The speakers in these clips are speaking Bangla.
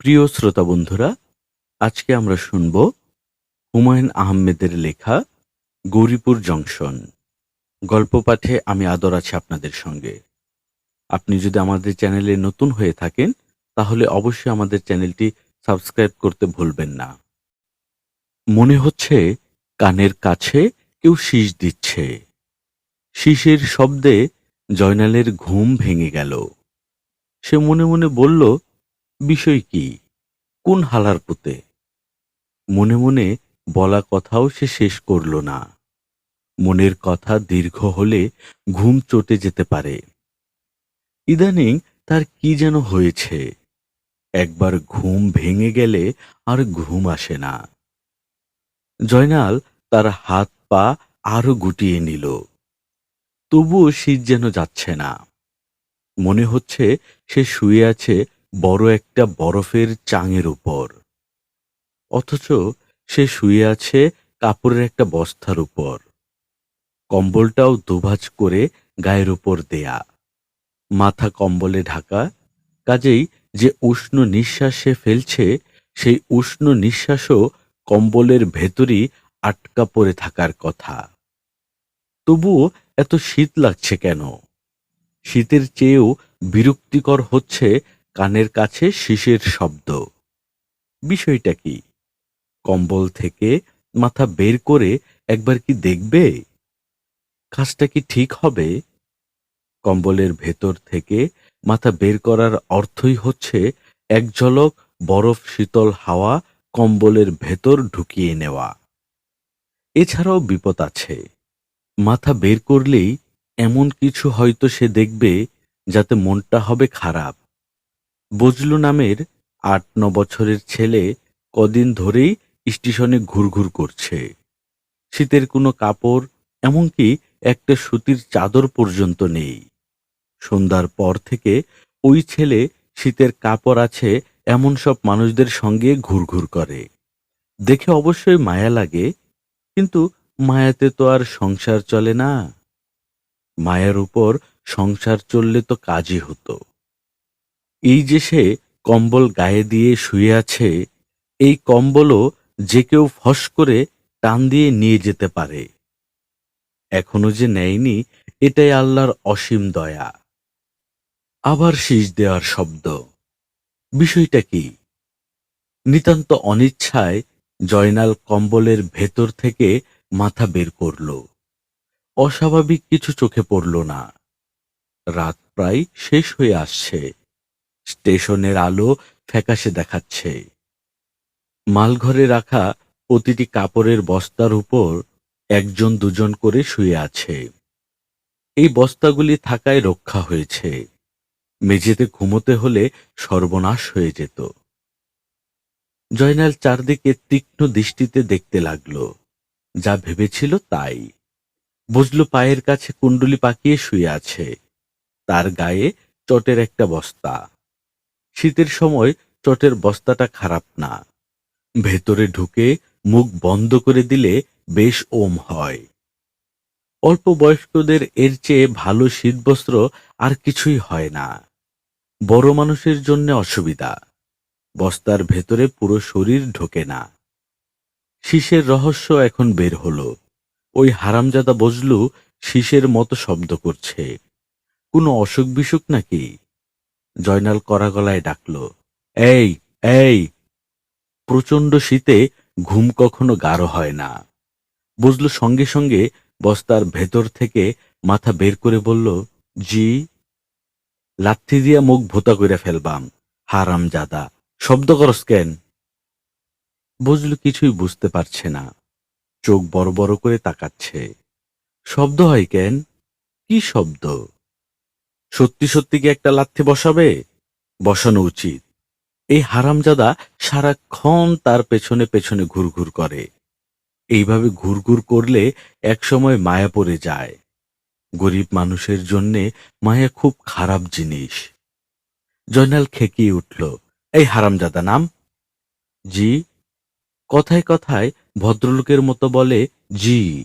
প্রিয় শ্রোতা বন্ধুরা, আজকে আমরা শুনব হুমায়ুন আহমেদের লেখা গৌরীপুর জংশন। গল্প পাঠে আমি আদর আছি আপনাদের সঙ্গে। আপনি যদি আমাদের চ্যানেলে নতুন হয়ে থাকেন, তাহলে অবশ্যই আমাদের চ্যানেলটি সাবস্ক্রাইব করতে ভুলবেন না। মনে হচ্ছে কানের কাছে কেউ শীষ দিচ্ছে। শীষের শব্দে জয়নালের ঘুম ভেঙে গেল। সে মনে মনে বলল বিষয় কি? কোন হালার পুতে? মনে মনে বলা কথাও সে শেষ করল না। মনের কথা দীর্ঘ হলে ঘুম চটে যেতে পারে। ইদানিং তার কি যেন হয়েছে? একবার ঘুম ভেঙে গেলে আর ঘুম আসে না। জয়নাল তার হাত পা আরও গুটিয়ে নিল। তবুও শীত যেন যাচ্ছে না। মনে হচ্ছে সে শুয়ে আছে বড় একটা বরফের চাঙের উপর। অথচ সে শুয়ে আছে কাপড়ের একটা বস্তার উপর। কম্বলটাও দুভাজ করে গায়ের উপর দেয়া। মাথা কম্বলে ঢাকা। কাজেই যে উষ্ণ নিঃশ্বাস সে ফেলছে, সেই উষ্ণ নিঃশ্বাসও কম্বলের ভেতরই আটকা পড়ে থাকার কথা। তবুও এত শীত লাগছে কেন? শীতের চেয়েও বিরক্তিকর হচ্ছে কানের কাছে শিশের শব্দ। বিষয়টা কি? কম্বল থেকে মাথা বের করে একবার কি দেখবে? কাজটা কি ঠিক হবে? কম্বলের ভেতর থেকে মাথা বের করার অর্থই হচ্ছে এক ঝলক বরফ শীতল হাওয়া কম্বলের ভেতর ঢুকিয়ে নেওয়া। এছাড়াও বিপদ আছে। মাথা বের করলেই এমন কিছু হয়তো সে দেখবে যাতে মনটা হবে খারাপ। বজলু নামের আট ন বছরের ছেলে কদিন ধরেই স্টেশনে ঘুরঘুর করছে। শীতের কোনো কাপড়, এমনকি একটা সুতির চাদর পর্যন্ত নেই। সন্ধ্যার পর থেকে ওই ছেলে শীতের কাপড় আছে এমন সব মানুষদের সঙ্গে ঘুরঘুর করে। দেখে অবশ্যই মায়া লাগে, কিন্তু মায়াতে তো আর সংসার চলে না। মায়ার উপর সংসার চললে তো কাজই হতো। এই যে সে কম্বল গায়ে দিয়ে শুয়ে আছে, এই কম্বলও যে কেউ ফস করে টান দিয়ে নিয়ে যেতে পারে। এখনও যে নেয়নি, এটাই আল্লাহর অসীম দয়া। আবার শীষ দেওয়ার শব্দ। বিষয়টা কি? নিতান্ত অনিচ্ছায় জয়নাল কম্বলের ভেতর থেকে মাথা বের করল। অস্বাভাবিক কিছু চোখে পড়ল না। রাত প্রায় শেষ হয়ে আসছে। স্টেশনের আলো ফ্যাকাশে দেখাচ্ছে। মালঘরে রাখা প্রতিটি কাপড়ের বস্তার উপর একজন দুজন করে শুয়ে আছে। এই বস্তাগুলি থাকায় রক্ষা হয়েছে। মেঝেতে ঘুমোতে হলে সর্বনাশ হয়ে যেত। জয়নাল চারদিকে তীক্ষ্ণ দৃষ্টিতে দেখতে লাগল। যা ভেবেছিল তাই। বুঝলো পায়ের কাছে কুণ্ডলি পাকিয়ে শুয়ে আছে। তার গায়ে চটের একটা বস্তা। শীতের সময় চটের বস্তাটা খারাপ না। ভেতরে ঢুকে মুখ বন্ধ করে দিলে বেশ ওম হয়। অল্প বয়স্কদের এর চেয়ে ভালো শীতবস্ত্র আর কিছুই হয় না। বড় মানুষের জন্য অসুবিধা। বস্তার ভেতরে পুরো শরীর ঢোকে না। শীষের রহস্য এখন বের হলো। ওই হারামজাদা বজলু শীষের মতো শব্দ করছে। কোনো অসুখ বিসুখ নাকি? জয়নাল করা গলায় ডাকল, এই এই, প্রচণ্ড শীতে ঘুম কখনো গাঢ় হয় না। বুঝলো সঙ্গে সঙ্গে বস্তার ভেতর থেকে মাথা বের করে বলল, জি, লাথি দিয়া মুখ ভোতা করে ফেলবাম, হারাম জাদা, শব্দ করস কেন? বুঝলো কিছুই বুঝতে পারছে না, চোখ বড় বড় করে তাকাচ্ছে, শব্দ হয় কেন? কি শব্দ? সত্যি সত্যি কি একটা লাথি বসাবে? বসানো উচিত। এই হারামজাদা সারাক্ষণ তার পেছনে পেছনে ঘুরঘুর করে। এইভাবে ঘুরঘুর করলে একসময় মায়া পড়ে যায়। গরিব মানুষের জন্যে মায়া খুব খারাপ জিনিস। জয়নাল খেকিয়ে উঠল, এই হারামজাদা নাম? জি? কথায় কথায় ভদ্রলোকের মতো বলে, জি।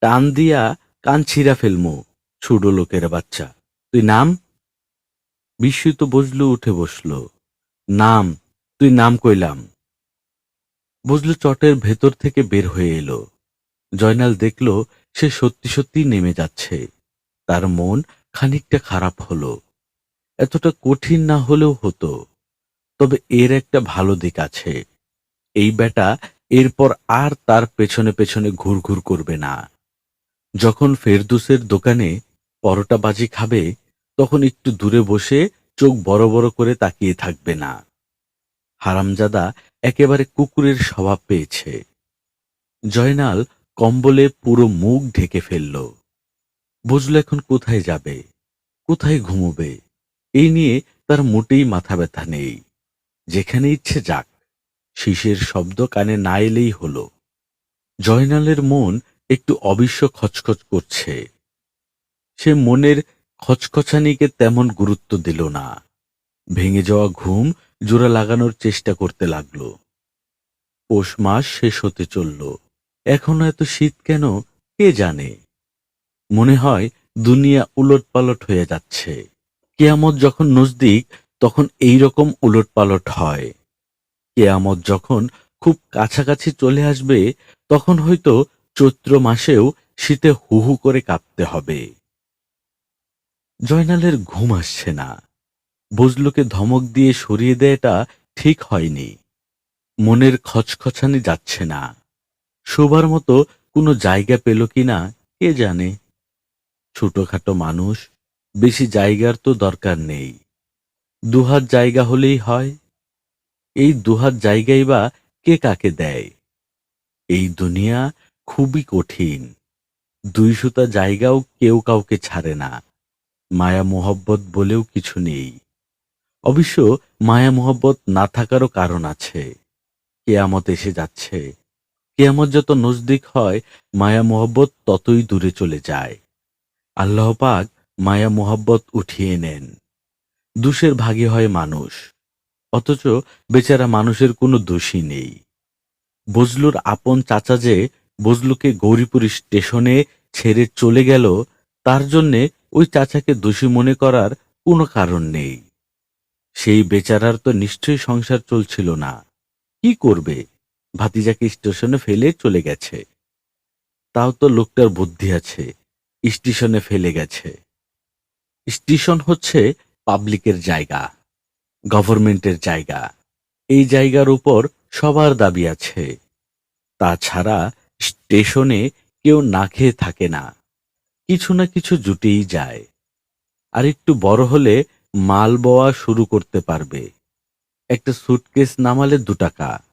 টান দিয়া কান ছিঁড়া ফেলমু ছোট লোকের বাচ্চা। তুই নাম? বিস্মিত বসল উঠে বসল। নাম? তুই নাম কইলাম। বুঝলো চটের ভেতর থেকে বের হয়ে এলো। জয়নাল দেখল সে সত্যি সত্যি নেমে যাচ্ছে। তার মন খানিকটা খারাপ হলো। এতটা কঠিন না হলেও হতো। তবে এর একটা ভালো দিক আছে। এই বেটা এরপর আর তার পেছনে পেছনে ঘুরঘুর করবে না। যখন ফেরদুসের দোকানে পরোটা বাজি খাবে, তখন একটু দূরে বসে চোখ বড় বড় করে তাকিয়ে থাকবে না। হারামজাদা একেবারে কুকুরের স্বভাব পেয়েছে। জয়নাল কম্বলে পুরো মুখ ঢেকে ফেলল। বুঝল এখন কোথায় যাবে, কোথায় ঘুমোবে এই নিয়ে তার মোটেই মাথা ব্যথা নেই। যেখানে ইচ্ছে যাক শিশের শব্দ কানে না এলেই হল। জয়নালের মন একটু অবিশ্ব খচখচ করছে। সে মনের খচখচানিকে তেমন গুরুত্ব দিল না। ভেঙে যাওয়া ঘুম জোড়া লাগানোর চেষ্টা করতে লাগল। পৌষ মাস শেষ হতে চলল। এখনও এত শীত কেন, কে জানে? মনে হয় দুনিয়া উলট পালট হয়ে যাচ্ছে। কেয়ামত যখন নজদিক, তখন এই রকম উলট পালট হয়। কেয়ামত যখন খুব কাছাকাছি চলে আসবে, তখন হয়তো চৈত্র মাসেও শীতে হু হু করে কাঁপতে হবে। জয়নালের ঘুম আসছে না। বজলুকে ধমক দিয়ে সরিয়ে দেয়টা ঠিক হয়নি। মনের খচখচানি যাচ্ছে না। শোবার মতো কোনো জায়গা পেল কিনা কে জানে? ছোটখাটো মানুষ, বেশি জায়গার তো দরকার নেই। দুহাত জায়গা হলেই হয়। এই দুহাত জায়গাই বা কে কাকে দেয়? এই দুনিয়া খুবই কঠিন। দুই সুতা জায়গাও কেউ কাউকে ছাড়ে না। মায়া মোহব্বত বলেও কিছু নেই। অবশ্য মায়া মোহব্বত না থাকারও কারণ আছে। কেয়ামত এসে যাচ্ছে। কেয়ামত যত নজদিক হয়, মায়া মোহব্বত ততই দূরে চলে যায়। আল্লাহ পাক মায়া মোহব্বত উঠিয়ে নেন। দুষের ভাগে হয় মানুষ। অথচ বেচারা মানুষের কোনো দোষই নেই। বজলুর আপন চাচা যে বজলুকে গৌরীপুর স্টেশনে ছেড়ে চলে গেল, তার জন্যে ওই চাচাকে দোষী মনে করার কোনো কারণ নেই। সেই বেচারার তো নিশ্চয়ই সংসার চলছিল না। কি করবে? ভাতিজাকে স্টেশনে ফেলে চলে গেছে। তাও তো লোকটার বুদ্ধি আছে, স্টেশনে ফেলে গেছে। স্টেশন হচ্ছে পাবলিকের জায়গা, গভর্নমেন্টের জায়গা। এই জায়গার উপর সবার দাবি আছে। তাছাড়া স্টেশনে কেউ না খেয়ে থাকে না। কিছু না কিছু জুটেই যায়। আর একটু বড় হলে মাল বওয়া শুরু করতে পারবে। একটা সুটকেস নামালে দু টাকা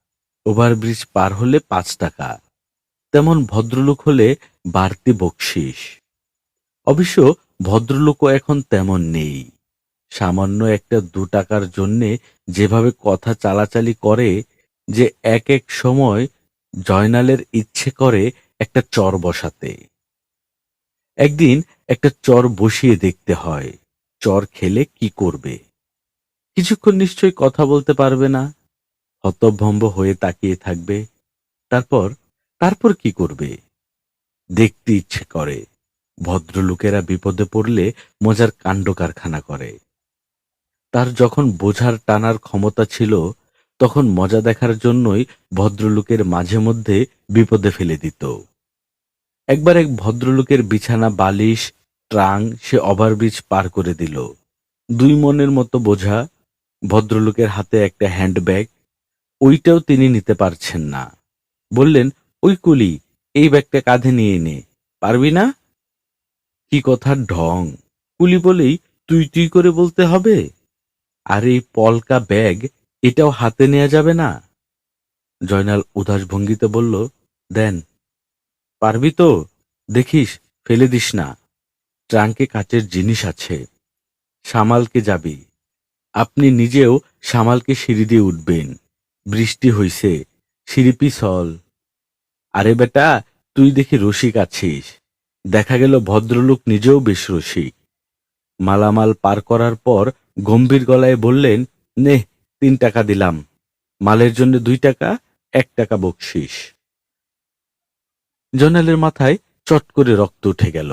ওভারব্রিজ পার হলে পাঁচ টাকা। তেমন ভদ্রলোক হলে বাড়তি বকশিস। অবশ্য ভদ্রলোকও এখন তেমন নেই। সামান্য একটা দু টাকার জন্যে যেভাবে কথা চালাচালি করে যে এক এক সময় জয়নালের ইচ্ছে করে একটা চর বসাতে। একদিন একটা চর বসিয়ে দেখতে হয়। চর খেলে কি করবে? কিছুক্ষণ নিশ্চয়ই কথা বলতে পারবে না। হতভম্ব হয়ে তাকিয়ে থাকবে। তারপর তারপর কি করবে? দেখতে ইচ্ছে করে। ভদ্রলোকেরা বিপদে পড়লে মজার কাণ্ড কারখানা করে। তার যখন বোঝার টানার ক্ষমতা ছিল, তখন মজা দেখার জন্যই ভদ্রলোকের মাঝে মধ্যে বিপদে ফেলে দিত। একবার এক ভদ্রলোকের বিছানা, বালিশ, ট্রাং সে ওভারব্রিজ পার করে দিল। দুই মনের মতো বোঝা ভদ্রলোকের হাতে একটা হ্যান্ডব্যাগ। ওইটাও তিনি নিতে পারছেন না। বললেন, ওই কুলি, এই ব্যাগটা কাঁধে নিয়ে নে। পারবি না? কি কথার ঢং? কুলি বলেই, তুই তুই করে বলতে হবে? আর এই পলকা ব্যাগ, এটাও হাতে নেওয়া যাবে না? জয়নাল উদাস ভঙ্গিতে বলল, দেন পারবি তো? দেখিস, ফেলে দিস না। ট্রাঙ্কে কাচের জিনিস আছে। সামালকে যাবি। আপনি নিজেও সামালকে সিঁড়ি দিয়ে উঠবেন। বৃষ্টি হইছে। সিঁড়িপি সল আরে বেটা, তুই দেখি রসিক আছিস। দেখা গেল ভদ্রলোক নিজেও বেশ রসিক। মালামাল পার করার পর গম্ভীর গলায় বললেন, নে, তিন টাকা দিলাম। মালের জন্য দুই টাকা, এক টাকা বকশিস। জনালের মাথায় চট করে রক্ত উঠে গেল।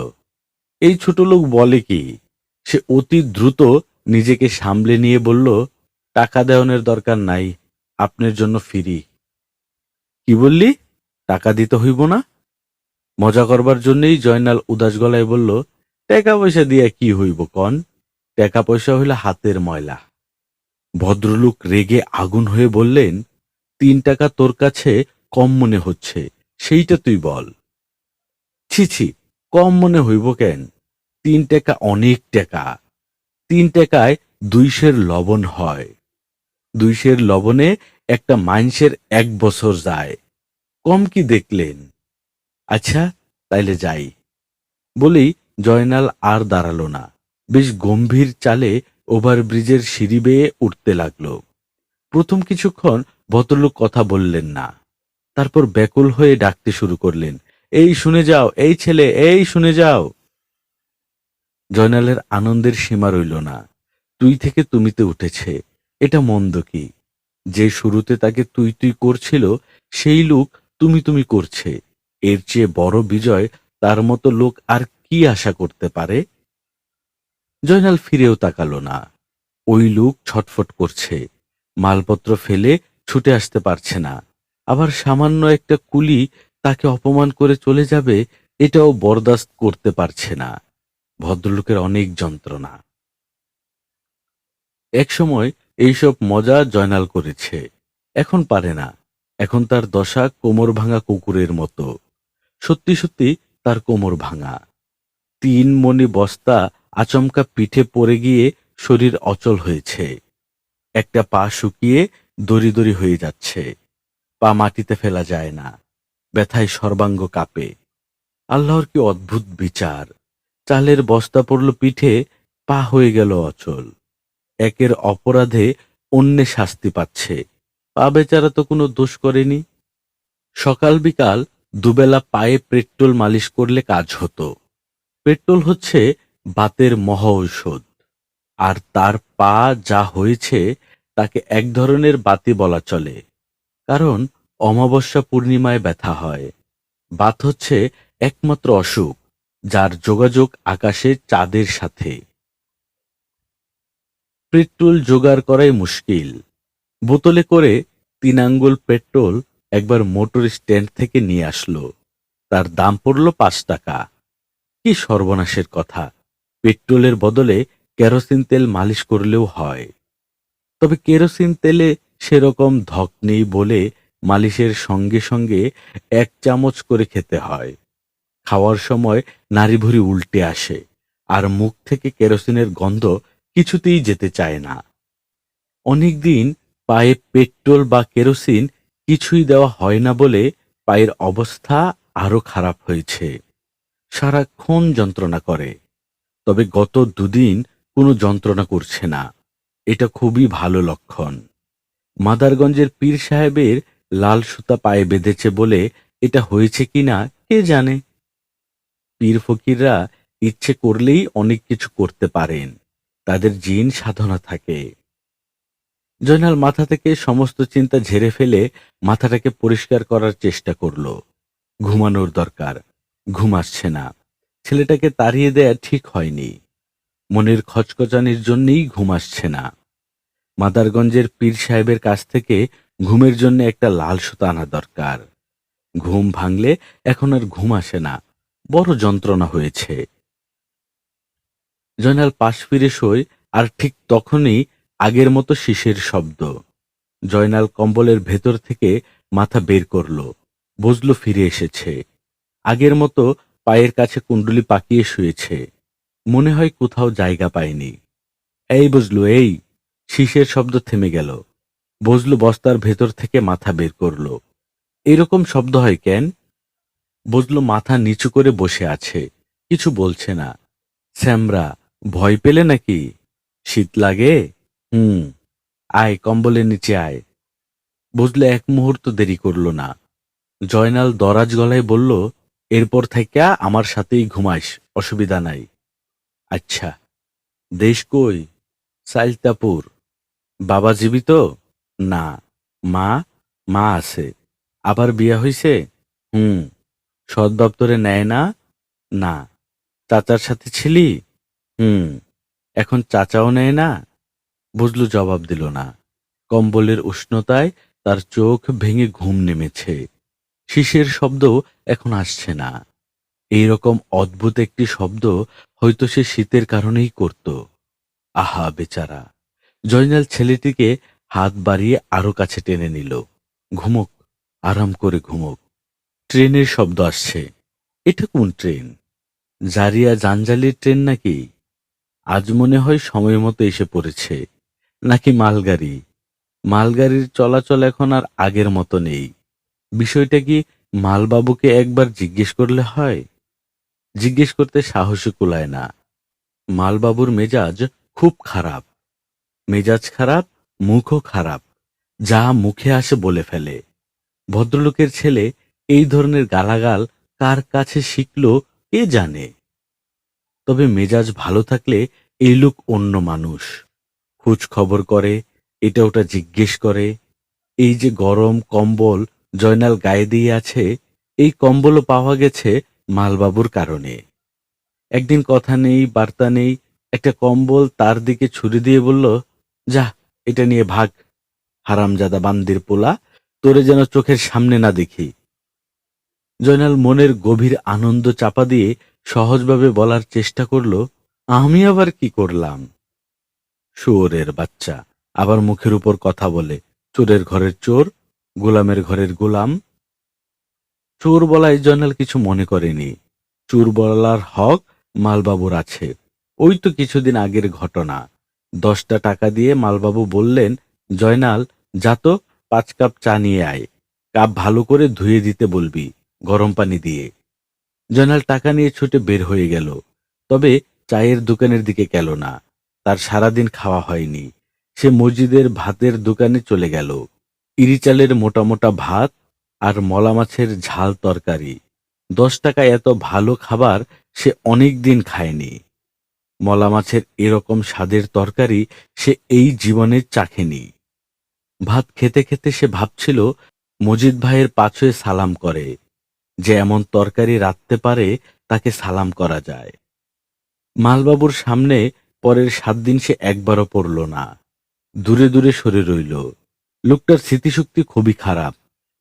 এই ছোট লোক বলে কি, সে অতি দ্রুত নিজেকে সামলে নিয়ে বলল, টাকা দেওয়ানোর দরকার নাই, আপনার জন্য ফিরি। কি বললি? টাকা দিতে হইব না? মজা করবার জন্যই জয়নাল উদাস গলায় বলল, টাকা পয়সা দিয়া কি হইব কন? টাকা পয়সা হইল হাতের ময়লা। ভদ্রলোক রেগে আগুন হয়ে বললেন, তিন টাকা তোর কাছে কম মনে হচ্ছে। সেইটা তুই বল। ছি ছি, কম মনে হইব কেন? তিন টাকা অনেক টাকা। তিন টাকায় দুইশের লবণ হয়। দুইশের লবণে একটা মাইনসের এক বছর যায়। কম কি দেখলেন? আচ্ছা তাইলে যাই। বলেই জয়নাল আর দাঁড়াল না। বেশ গম্ভীর চালে ওভারব্রিজের সিঁড়ি বেয়ে উঠতে লাগল। প্রথম কিছুক্ষণ ভদ্রলোক কথা বললেন না। তারপর ব্যাকুল হয়ে ডাকতে শুরু করলেন, এই শুনে যাও, এই ছেলে, এই শুনে যাও। জয়নালের আনন্দের সীমা রইল না। তুই থেকে তুমিতে উঠেছে, এটা মন্দ কি? যে শুরুতে তাকে তুই তুই করছিল, সেই লোক তুমি তুমি করছে। এর চেয়ে বড় বিজয় তার মতো লোক আর কি আশা করতে পারে? জয়নাল ফিরেও তাকালো না। ওই লোক ছটফট করছে, মালপত্র ফেলে ছুটে আসতে পারছে না। আবার সামান্য একটা কুলি তাকে অপমান করে চলে যাবে, এটাও বরদাস্ত করতে পারছে না। ভদ্রলোকের অনেক যন্ত্রণা। একসময় এইসব মজা জয়নাল করেছে। এখন পারে না। এখন তার দশা কোমর ভাঙা কুকুরের মতো। সত্যি সত্যি তার কোমর ভাঙা। তিন মণি বস্তা আচমকা পিঠে পড়ে গিয়ে শরীর অচল হয়েছে। একটা পা শুকিয়ে দড়ি দড়ি হয়ে যাচ্ছে। পা মাটিতে ফেলা যায় না, ব্যথায় সর্বাঙ্গ কাঁপে। আল্লাহর কি অদ্ভুত বিচার! চালের বস্তা পড়ল পিঠে, পা হয়ে গেল অচল। একের অপরাধে অন্যে শাস্তি পাচ্ছে। পা বেচারা তো কোনো দোষ করেনি। সকাল বিকাল দুবেলা পায়ে পেট্রোল মালিশ করলে কাজ হতো। পেট্রোল হচ্ছে বাতের মহা ঔষধ আর তার পা যা হয়েছে, তাকে এক ধরনের বাতি বলা চলে। কারণ অমাবস্যা পূর্ণিমায় ব্যথা হয়। বাত হচ্ছে একমাত্র অসুখ, যার যোগাযোগ আকাশে চাঁদের সাথে। পেট্রোল জোগাড় করাই মুশকিল। বোতলে করে তিন আঙ্গুল পেট্রোল একবার মোটর স্ট্যান্ড থেকে নিয়ে আসলো। তার দাম পড়ল পাঁচ টাকা। কি সর্বনাশের কথা, পেট্রোলের বদলে কেরোসিন তেল মালিশ করলেও হয়। তবে কেরোসিন তেলে সেরকম ধক নেই বলে মালিশের সঙ্গে সঙ্গে এক চামচ করে খেতে হয়। খাওয়ার সময় নাড়িভুড়ি উল্টে আসে আর মুখ থেকে কেরোসিনের গন্ধ কিছুতেই যেতে চায় না। অনেকদিন পায়ে পেট্রোল বা কেরোসিন কিছুই দেওয়া হয় না বলে পায়ের অবস্থা আরও খারাপ হয়েছে। সারাক্ষণ যন্ত্রণা করে। তবে গত দুদিন কোনো যন্ত্রণা করছে না। এটা খুবই ভালো লক্ষণ। মাদারগঞ্জের পীর সাহেবের লাল সুতা পায়ে বেঁধেছে বলে এটা হয়েছে কিনা কে জানে? পীর ফকিররা ইচ্ছে করলেই অনেক কিছু করতে পারেন। তাদের জিন সাধনা থাকে। জয়নাল মাথা থেকে সমস্ত চিন্তা ঝেড়ে ফেলে মাথাটাকে পরিষ্কার করার চেষ্টা করল। ঘুমানোর দরকার। ঘুম আসছে না। ছেলেটাকে তাড়িয়ে দেয়া ঠিক হয়নি। মনের খচখচানির জন্যেই ঘুম আসছে না। মাদারগঞ্জের পীর সাহেবের কাছ থেকে ঘুমের জন্য একটা লাল সুতা আনা দরকার। ঘুম ভাঙলে এখন আর ঘুম আসে না। বড় যন্ত্রণা হয়েছে। জয়নাল পাশ ফিরে শোয়, আর ঠিক তখনই আগের মতো শিশের শব্দ। জয়নাল কম্বলের ভেতর থেকে মাথা বের করল। বজলু ফিরে এসেছে। আগের মতো পায়ের কাছে কুণ্ডলি পাকিয়ে শুয়েছে। মনে হয় কোথাও জায়গা পায়নি। এই বজলু এই। শিশের শব্দ থেমে গেল। বজলু বস্তার ভেতর থেকে মাথা বের করল। এরকম শব্দ হয় কেন? বজলু মাথা নিচু করে বসে আছে, কিছু বলছে না। শ্যামরা ভয় পেলে নাকি? শীত লাগে? হুম, আয়, কম্বলের নিচে আয়। বুঝলে এক মুহূর্ত দেরি করল না। জয়নাল দরাজ গলায় বলল, এরপর থেকে আমার সাথেই ঘুমাইস, অসুবিধা নাই। আচ্ছা দেশ কই? সাইলতাপুর। বাবা জীবিত? না। মা? মা আছে। আবার বিয়া হইছে? হুম। সৎ দপ্তরে নেয় না? না। চাচার সাথে ছিলি? হুম। এখন চাচাও নেয় না? বুঝলু জবাব দিল না। কম্বলের উষ্ণতায় তার চোখ ভেঙে ঘুম নেমেছে। শিশের শব্দ এখন আসছে না। এই রকম অদ্ভুত একটি শব্দ হয়তো সে শীতের কারণেই করত। আহা, বেচারা। জয়নাল ছেলেটিকে হাত বাড়িয়ে আরও কাছে টেনে নিল। ঘুমুক, আরাম করে ঘুমুক। ট্রেনের শব্দ আসছে। এটা কোন ট্রেন? জারিয়া জাঞ্জালির ট্রেন নাকি? আজ মনে হয় সময় মতো এসে পড়েছে। নাকি মালগাড়ি? মালগাড়ির চলাচল এখন আর আগের মতো নেই। বিষয়টা কি মালবাবুকে একবার জিজ্ঞেস করলে হয়? জিজ্ঞেস করতে সাহসী কুলায় না। মালবাবুর মেজাজ খুব খারাপ। মেজাজ খারাপ, মুখও খারাপ, যা মুখে আসে বলে ফেলে। ভদ্রলোকের ছেলে এই ধরনের গালাগাল কার কাছে শিখল কে জানে? তবে মেজাজ ভালো থাকলে এই লোক অন্য মানুষ। খোঁজ খবর করে, এটা ওটা জিজ্ঞেস করে, এই যে গরম কম্বল জয়নাল গায়ে দিয়ে আছে, এই কম্বলও পাওয়া গেছে মালবাবুর কারণে। একদিন কথা নেই, বার্তা নেই, একটা কম্বল তার দিকে ছুরি দিয়ে বলল যা, এটা নিয়ে ভাগ। হারামজাদা বান্দির পোলা, তোরে যেন চোখের সামনে না দেখি। জয়নাল মনের গভীর আনন্দ চাপা দিয়ে সহজভাবে বলার চেষ্টা করল, আমি আবার কি করলাম? শুয়োরের বাচ্চা, আবার মুখের উপর কথা বলে, চোরের ঘরের চোর, গোলামের ঘরের গোলাম। চোর বলায় জয়নাল কিছু মনে করেনি। চোর বলার হক মালবাবুর আছে। ওই তো কিছুদিন আগের ঘটনা। দশটা টাকা দিয়ে মালবাবু বললেন, জয়নাল, যা তো, পাঁচ কাপ চা নিয়ে আয়। কাপ ভালো করে ধুয়ে দিতে বলবি, গরম পানি দিয়ে। জয়নাল টাকা নিয়ে ছুটে বের হয়ে গেল। তবে চায়ের দোকানের দিকে গেল না। তার সারাদিন খাওয়া হয়নি। সে মসজিদের ভাতের দোকানে চলে গেল। ইরিচালের মোটা মোটা ভাত আর মলা মাছের ঝাল তরকারি। দশ টাকা এত ভালো খাবার সে অনেক দিন খায়নি। মলা মাছের এরকম স্বাদের তরকারি সে এই জীবনে চাখেনি। ভাত খেতে খেতে সে ভাবছিল, মজিদ ভাইয়ের পাছয়ে সালাম করে, যে এমন তরকারি রাখতে পারে তাকে সালাম করা যায়। মালবাবুর সামনে পরের সাত দিন সে একবারও পড়ল না। দূরে দূরে সরে রইল। লোকটার স্মৃতিশক্তি খুবই খারাপ।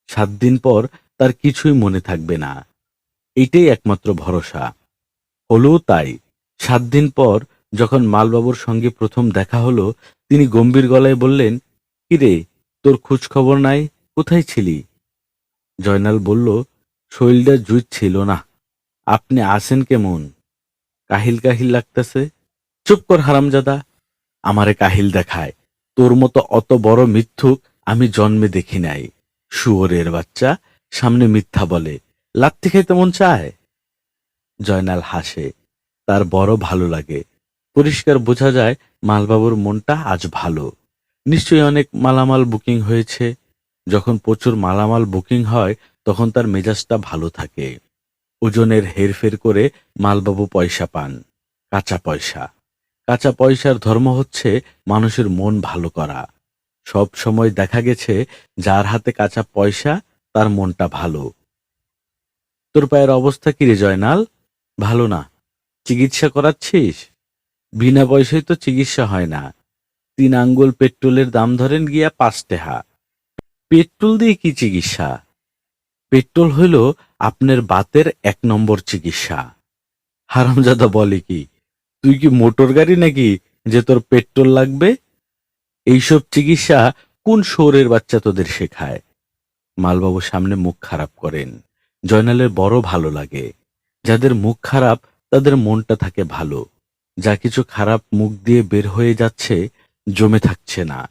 সাত দিন পর তার কিছুই মনে থাকবে না। এটাই একমাত্র ভরসা। হলেও তাই। সাত দিন পর যখন মালবাবুর সঙ্গে প্রথম দেখা হলো, তিনি গম্ভীর গলায় বললেন, কিরে, তোর খোঁজ খবর নাই? কোথায় ছিলি? জয়নাল বলল, শৈলটা জুইত ছিল না। আপনি আছেন কেমন? কাহিল কাহিল লাগতেছে। চুপ কর হারামজাদা। আমারে কাহিল দেখায়। তোর মতো অত বড় মিথ্যুক আমি জন্মে দেখি নাই। শুয়োরের বাচ্চা সামনে মিথ্যা বলে। লাত্তি খাইতে মন চায়? জয়নাল হাসে। তার বড় ভালো লাগে। পরিষ্কার বোঝা যায় মালবাবুর মনটা আজ ভালো। নিশ্চয়ই অনেক মালামাল বুকিং হয়েছে। যখন প্রচুর মালামাল বুকিং হয়, তখন তার মেজাজটা ভালো থাকে। ওজনের হেরফের করে মালবাবু পয়সা পান। কাঁচা পয়সা। কাঁচা পয়সার ধর্ম হচ্ছে মানুষের মন ভালো করা। সব সময় দেখা গেছে যার হাতে কাঁচা পয়সা, তার মনটা ভালো। তোর পায়ের অবস্থা কি রে জয়নাল? ভালো না। চিকিৎসা করাচ্ছিস? বিনা পয়সায় তো চিকিৎসা হয় না। তিন আঙ্গুল পেট্রোলের দাম ধরেন গিয়া পাঁচ টেহা। পেট্রোল দিয়ে কি চিকিৎসা? পেট্রোল হইল আপনার বাতের এক নম্বর চিকিৎসা। হারামজাদা বলে কি, তুই কি মোটর গাড়ি নাকি যে তোর পেট্রোল লাগবে? এইসব চিকিৎসা কোন শোরের বাচ্চা তোদের শেখায়? মালবাবু সামনে মুখ খারাপ করেন। জয়নালের বড় ভালো লাগে। যাদের মুখ খারাপ তাদের মনটা থাকে ভালো। যা কিছু খারাপ মুখ দিয়ে বের হয়ে যাচ্ছে, জমে থাকছে না।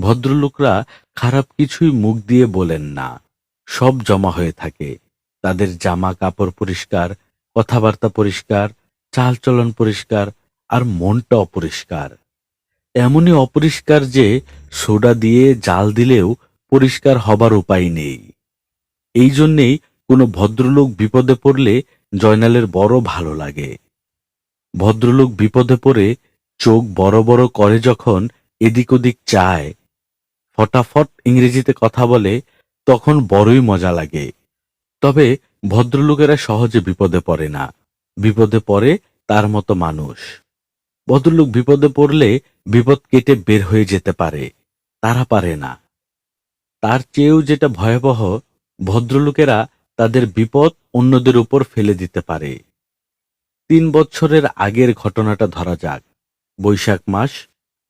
ভদ্রলোকরা খারাপ কিছুই মুখ দিয়ে বলেন না। সব জমা হয়ে থাকে। তাদের জামা কাপড় পরিষ্কার, কথাবার্তা পরিষ্কার, চালচলন পরিষ্কার, আর মনটা অপরিষ্কার। এমনই অপরিষ্কার যে সোডা দিয়ে জাল দিলেও পরিষ্কার হবার উপায় নেই। এই জন্যেই কোনো ভদ্রলোক বিপদে পড়লে জয়নালের বড় ভালো লাগে। ভদ্রলোক বিপদে পড়ে চোখ বড় বড় করে যখন এদিক ওদিক চায়, ফটাফট ইংরেজিতে কথা বলে, তখন বড়ই মজা লাগে। তবে ভদ্রলোকেরা সহজে বিপদে পড়ে না। বিপদে পড়ে তার মতো মানুষ। ভদ্রলোক বিপদে পড়লে বিপদ কেটে বের হয়ে যেতে পারে, তারা পারে না। তার চেয়েও যেটা ভয়াবহ, ভদ্রলোকেরা তাদের বিপদ অন্যদের উপর ফেলে দিতে পারে। তিন বছরের আগের ঘটনাটা ধরা যাক। বৈশাখ মাস,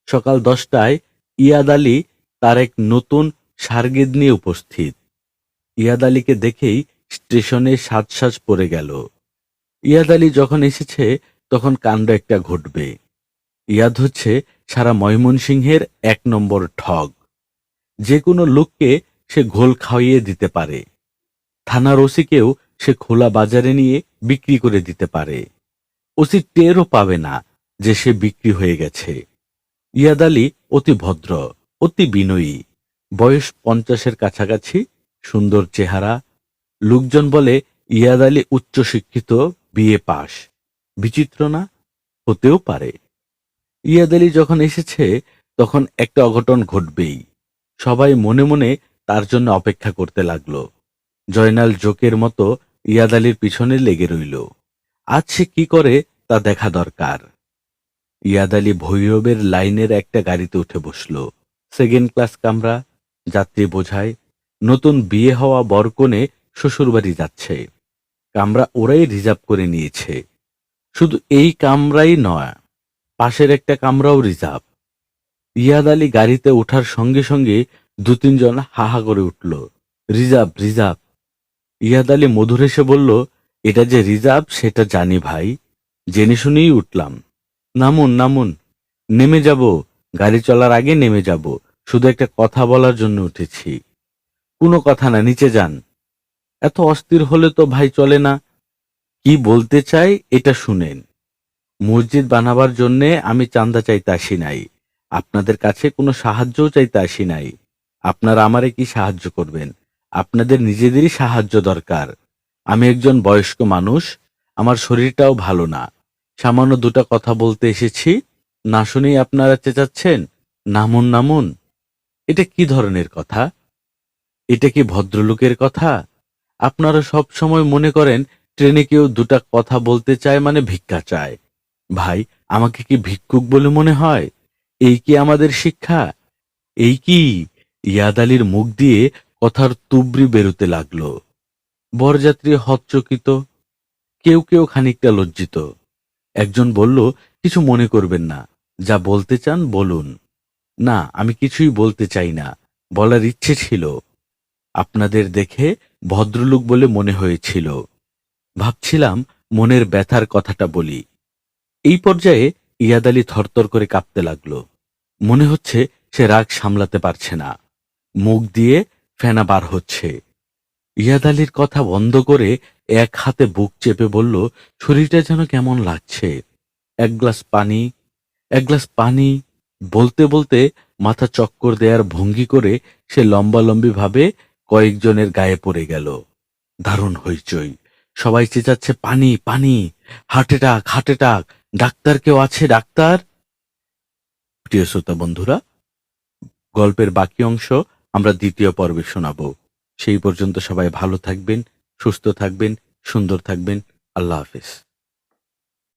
সকাল দশটায় ইয়াদ আলী তার এক নতুন সার্গেদ নিয়ে উপস্থিত। ইয়াদ আলীকে দেখেই স্টেশনে সাজ সাজ পড়ে গেল। ইয়াদ আলী যখন এসেছে, তখন কাণ্ড একটা ঘটবে। ইয়াদ হচ্ছে সারা ময়মনসিংহের এক নম্বর ঠগ। যে কোনো লোককে সে ঘোল খাওয়িয়ে দিতে পারে। থানার ওসিকেও সে খোলা বাজারে নিয়ে বিক্রি করে দিতে পারে। ওসি টেরও পাবে না যে সে বিক্রি হয়ে গেছে। ইয়াদ আলী অতি ভদ্র, অতি বিনয়ী। বয়স পঞ্চাশের কাছাকাছি, সুন্দর চেহারা। লোকজন বলে, ইয়াদ আলী উচ্চশিক্ষিত, বিএ পাশ। বিচিত্র না? হতেও পারে। ইয়াদ আলী যখন এসেছে, তখন একটা অঘটন ঘটবেই। সবাই মনে মনে তার জন্য অপেক্ষা করতে লাগল। জয়নাল জোকের মতো ইয়াদ আলীর পিছনে লেগে রইল। আজ সে কি করে তা দেখা দরকার। ইয়াদ আলী ভৈরবের লাইনের একটা গাড়িতে উঠে বসল। সেকেন্ড ক্লাস কামরা, যাত্রী বোঝায় নতুন বিয়ে হওয়া বরকনে শ্বশুরবাড়ি যাচ্ছে। কামরা ওরাই রিজার্ভ করে নিয়েছে। শুধু এই কামরাই নয়, পাশের একটা কামরাও রিজার্ভ। ইয়াদ আলী গাড়িতে ওঠার সঙ্গে সঙ্গে দু তিনজন হাহা করে উঠল। রিজার্ভ রিজার্ভ ইয়াদ আলী মধুর এসে বলল, এটা যে রিজার্ভ সেটা জানি ভাই। জেনে শুনেই উঠলাম। নামুন নামুন। নেমে যাব। গাড়ি চলার আগে নেমে যাব। শুধু একটা কথা বলার জন্য উঠেছি। কোনো কথা না, নিচে যান। এত অস্থির হলে তো ভাই চলে না। কি বলতে চাই, এটা শুনেন। মসজিদ বানাবার জন্যে আমি চান্দা চাইতে আসি নাই। আপনাদের কাছে কোনো সাহায্যও চাইতে আসি নাই। আপনারা আমারে কি সাহায্য করবেন? আপনাদের নিজেদেরই সাহায্য দরকার। আমি একজন বয়স্ক মানুষ, আমার শরীরটাও ভালো না। সামান্য দুটো কথা বলতে এসেছি, না শুনেই আপনারা চেঁচাচ্ছেন, নামুন নামুন। এটা কি ধরনের কথা? এটা কি ভদ্রলোকের কথা? আপনারা সব সময় মনে করেন, ট্রেনে কেউ দুটা কথা বলতে চায় মানে ভিক্ষা চায়। ভাই, আমাকে কি ভিক্ষুক বলে মনে হয়? এই কি আমাদের শিক্ষা? এই কি? ইয়াদ আলীর মুখ দিয়ে কথার তুবড়ি বেরোতে লাগল। বরযাত্রী হতচকিত, কেউ কেউ খানিকটা লজ্জিত। একজন বলল, কিছু মনে করবেন না, যা বলতে চান বলুন। না, আমি কিছুই বলতে চাই না, বলার ইচ্ছে ছিল। আপনাদের দেখে ভদ্রলোক বলে মনে হয়েছিল। ভাবছিলাম মনের ব্যথার কথাটা বলি। এই পর্যায়ে ইয়াদ আলী থরথর করে কাঁপতে লাগল। মনে হচ্ছে সে রাগ সামলাতে পারছে না। মুখ দিয়ে ফেনা বার হচ্ছে। ইয়াদ আলীর কথা বন্ধ করে এক হাতে বুক চেপে বলল, শরীরটা যেন কেমন লাগছে? এক গ্লাস পানি, এক গ্লাস পানি বলতে বলতে মাথা চক্কর দেয়ার ভঙ্গি করে সে লম্বালম্বি ভাবে কয়েকজনের গায়ে পড়ে গেল। দারুণ হইচই। সবাই চেঁচাচ্ছে, পানি পানি, heart attack heart attack, doctor কেউ আছে, ডাক্তার? প্রিয় শ্রোতা বন্ধুরা, গল্পের বাকি অংশ আমরা দ্বিতীয় পর্বে শোনাব। সেই পর্যন্ত সবাই ভালো থাকবেন, সুস্থ থাকবেন, সুন্দর থাকবেন। আল্লাহ হাফেজ।